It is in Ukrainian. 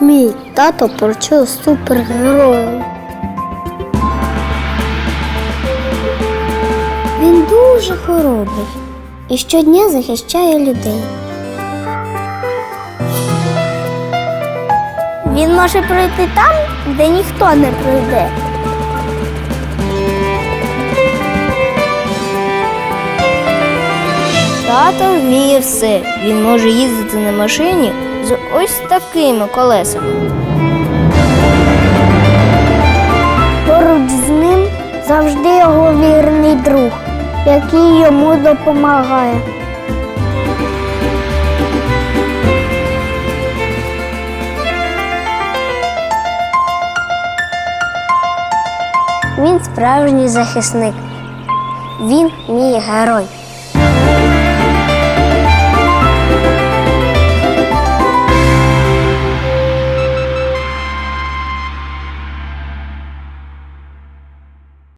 Мій тато почув супергероєм. Він дуже хоробрий і щодня захищає людей. Він може пройти там, де ніхто не пройде. Тато вміє все. Він може їздити на машині з ось такими колесами. Поруч з ним завжди його вірний друг, який йому допомагає. Він справжній захисник. Він мій герой.